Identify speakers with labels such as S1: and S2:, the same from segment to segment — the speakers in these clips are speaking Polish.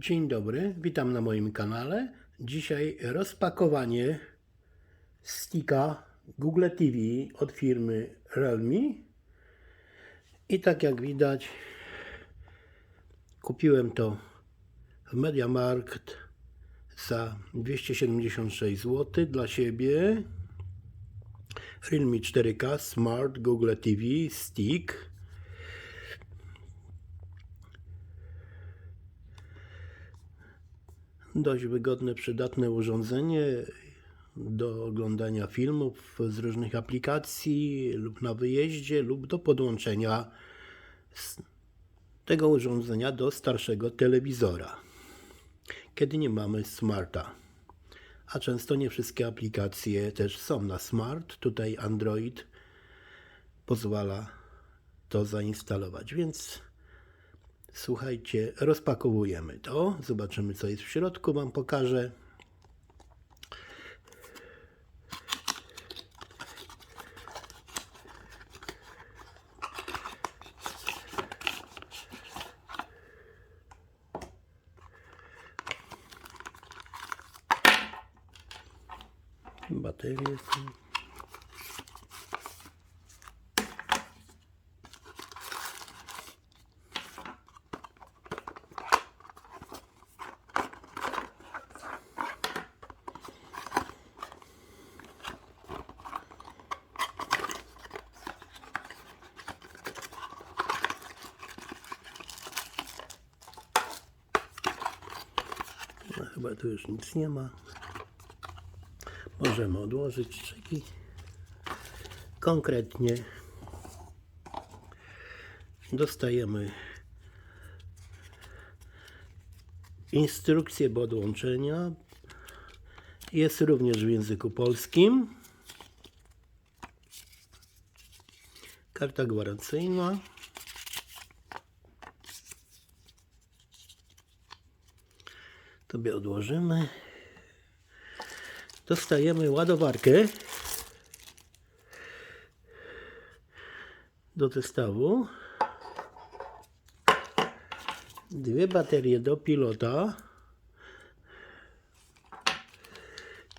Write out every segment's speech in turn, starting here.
S1: Dzień dobry, witam na moim kanale. Dzisiaj rozpakowanie sticka Google TV od firmy Realme. I tak jak widać, kupiłem to w MediaMarkt za 276 zł dla siebie. Realme 4K Smart Google TV Stick. Dość wygodne, przydatne urządzenie do oglądania filmów z różnych aplikacji lub na wyjeździe lub do podłączenia tego urządzenia do starszego telewizora, kiedy nie mamy smarta. A często nie wszystkie aplikacje też są na smart. Tutaj Android pozwala to zainstalować, więc Słuchajcie, rozpakowujemy to. Zobaczymy, co jest w środku. Wam pokażę. Baterie są. No, chyba tu już nic nie ma. Możemy odłożyć czyli konkretnie dostajemy instrukcję podłączenia. Jest również w języku polskim. Karta gwarancyjna. Tobie odłożymy. Dostajemy ładowarkę do zestawu. Dwie baterie do pilota.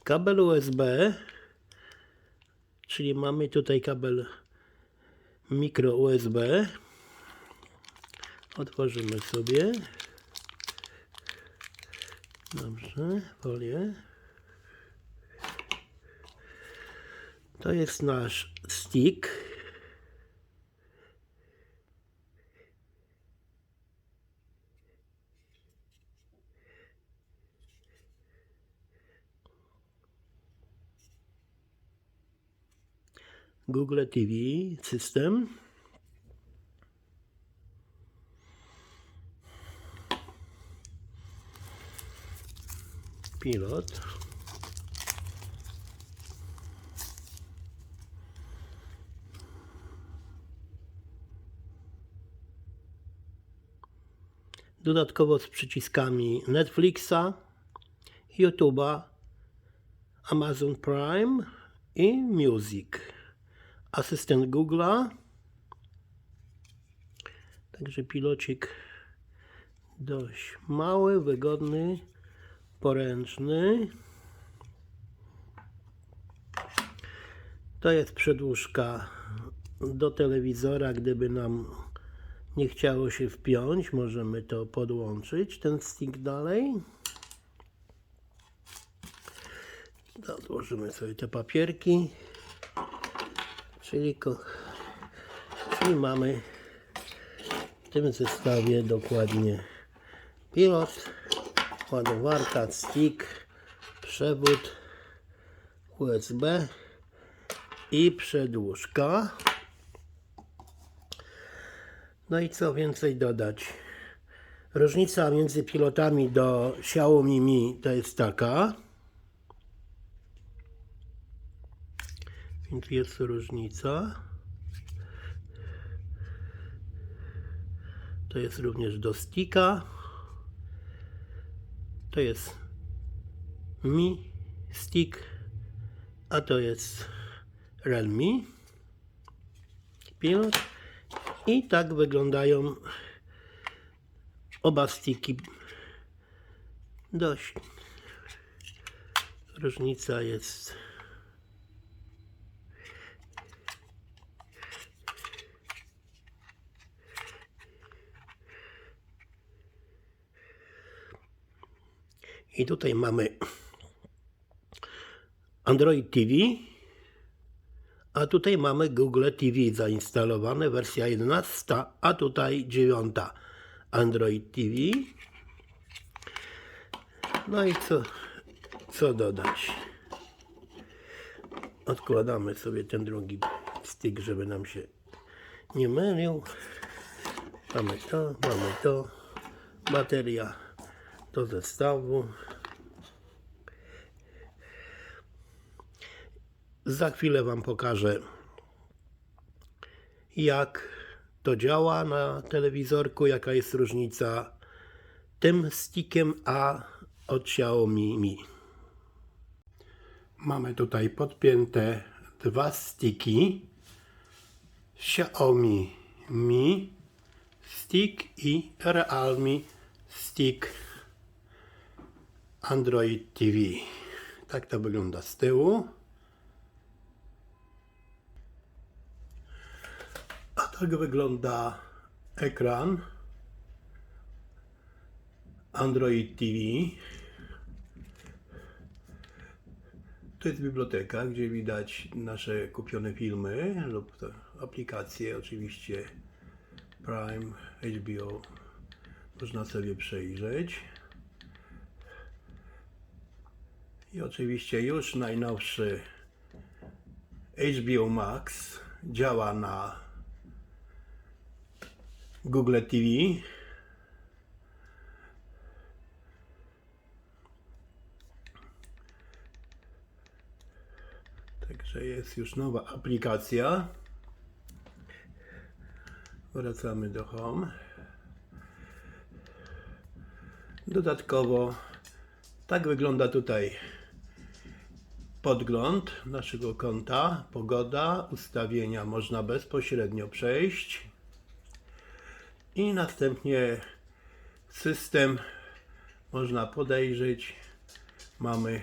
S1: Kabel USB, czyli mamy tutaj kabel mikro USB. Otworzymy sobie. Dobrze, folię. To jest nasz stick. Google TV system. Pilot. Dodatkowo z przyciskami Netflixa, YouTube'a, Amazon Prime i Music. Asystent Google'a. Także pilocik dość mały, wygodny, poręczny. To jest przedłużka do telewizora, gdyby nam nie chciało się wpiąć, możemy to podłączyć, ten stick dalej. Odłożymy sobie te papierki. Czyli, czyli mamy w tym zestawie dokładnie pilot, ładowarka, stick, przewód USB i przedłużka. No i co więcej dodać? Różnica między pilotami do Xiaomi Mi to jest taka. Więc jest różnica. To jest również do sticka. To jest Mi Stick, a to jest Realme Pilot. I tak wyglądają oba sticki Dość. Różnica jest. I tutaj mamy Android TV, a tutaj mamy Google TV zainstalowane, wersja 11, a tutaj 9 Android TV. No i co, co dodać? Odkładamy sobie ten drugi styk, żeby nam się nie mylił. Mamy to, mamy to. Bateria do zestawu. Za chwilę Wam pokażę, jak to działa na telewizorku, jaka jest różnica tym stickiem a od Xiaomi Mi. Mamy tutaj podpięte dwa sticki Xiaomi Mi stick i Realme stick Android TV. Tak to wygląda z tyłu. Tak wygląda ekran Android TV. To jest biblioteka, gdzie widać nasze kupione filmy lub aplikacje, oczywiście Prime, HBO. Można sobie przejrzeć. I oczywiście już najnowszy HBO Max działa na Google TV. Także jest już nowa aplikacja. Wracamy do Home. Dodatkowo tak wygląda tutaj podgląd naszego konta, pogoda, ustawienia można bezpośrednio przejść i następnie system można podejrzeć. Mamy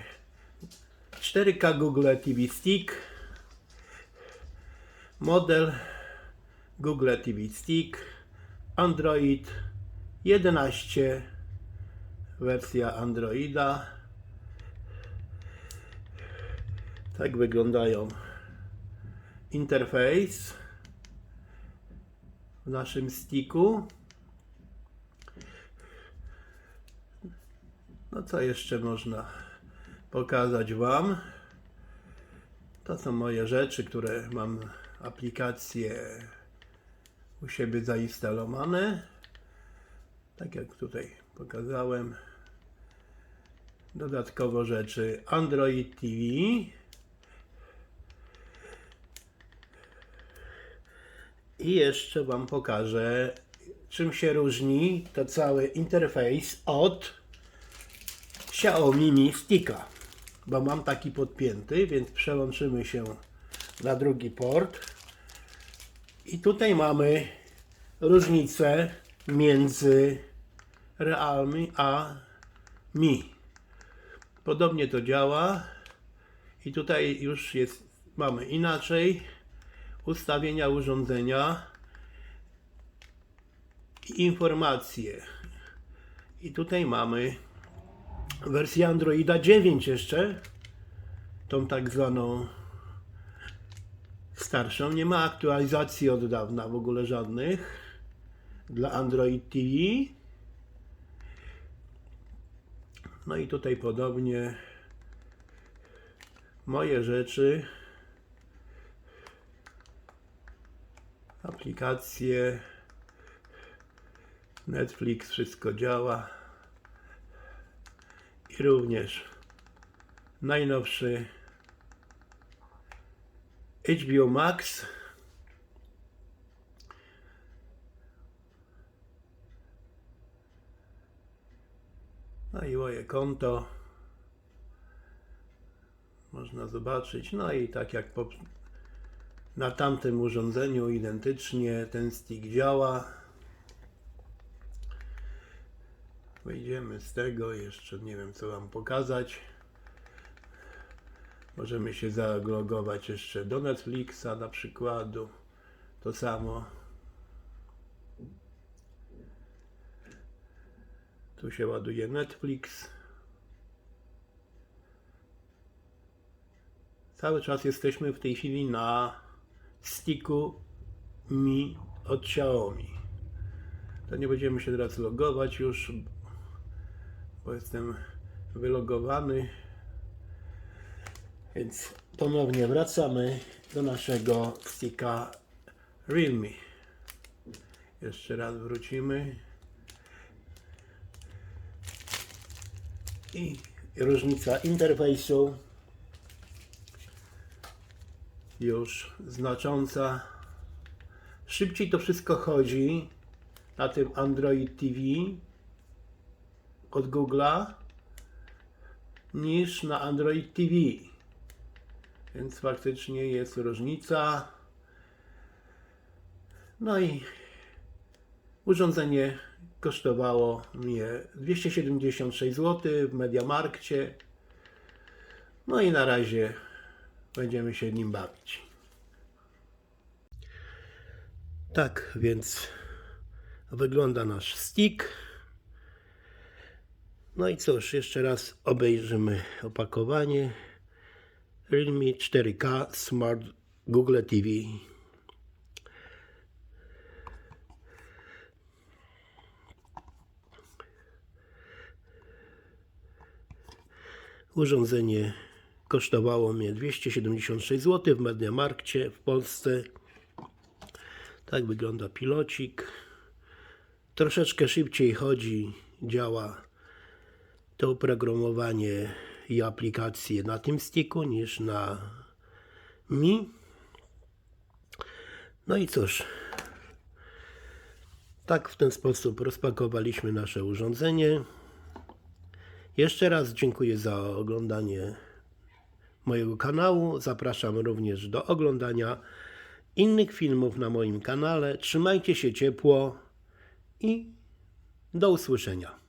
S1: 4K Google TV Stick, model Google TV Stick, Android 11, wersja Androida. Tak wyglądają interfejs w naszym sticku. No co jeszcze można pokazać Wam? To są moje rzeczy, które mam aplikacje u siebie zainstalowane. Tak jak tutaj pokazałem. Dodatkowo rzeczy Android TV. I jeszcze Wam pokażę, czym się różni to cały interfejs od Xiaomi Mi Sticka. Bo mam taki podpięty, więc przełączymy się na drugi port. I tutaj mamy różnicę między Realme a Mi. Podobnie to działa. I tutaj już jest, mamy inaczej ustawienia urządzenia i informacje. I tutaj mamy wersję Androida 9 jeszcze, tą tak zwaną starszą. Nie ma aktualizacji od dawna w ogóle żadnych dla Android TV. No i tutaj podobnie moje rzeczy, aplikacje, Netflix, wszystko działa. I również najnowszy HBO Max. No i moje konto. Można zobaczyć. No i tak jak na tamtym urządzeniu identycznie ten stick działa. Wyjdziemy z tego, jeszcze nie wiem co Wam pokazać. Możemy się zalogować jeszcze do Netflixa na przykładu. To samo. Tu się ładuje Netflix. Cały czas jesteśmy w tej chwili na sticku Mi od Xiaomi. To nie będziemy się teraz logować już, bo jestem wylogowany. Więc ponownie wracamy do naszego sticka Realme. Jeszcze raz wrócimy. I różnica interfejsu już znacząca. Szybciej to wszystko chodzi na tym Android TV od Google'a niż na Android TV. Więc faktycznie jest różnica. No i urządzenie kosztowało mnie 276 zł w Mediamarkcie. No i na razie będziemy się nim bawić. Tak więc wygląda nasz stick. No i cóż, jeszcze raz obejrzymy opakowanie. Realme 4K Smart Google TV. Urządzenie kosztowało mnie 276 zł w Mediamarkcie w Polsce. Tak wygląda pilocik. Troszeczkę szybciej chodzi, działa to oprogramowanie i aplikacje na tym sticku niż na Mi. No i cóż, tak w ten sposób rozpakowaliśmy nasze urządzenie. Jeszcze raz dziękuję za oglądanie mojego kanału. Zapraszam również do oglądania innych filmów na moim kanale. Trzymajcie się ciepło i do usłyszenia.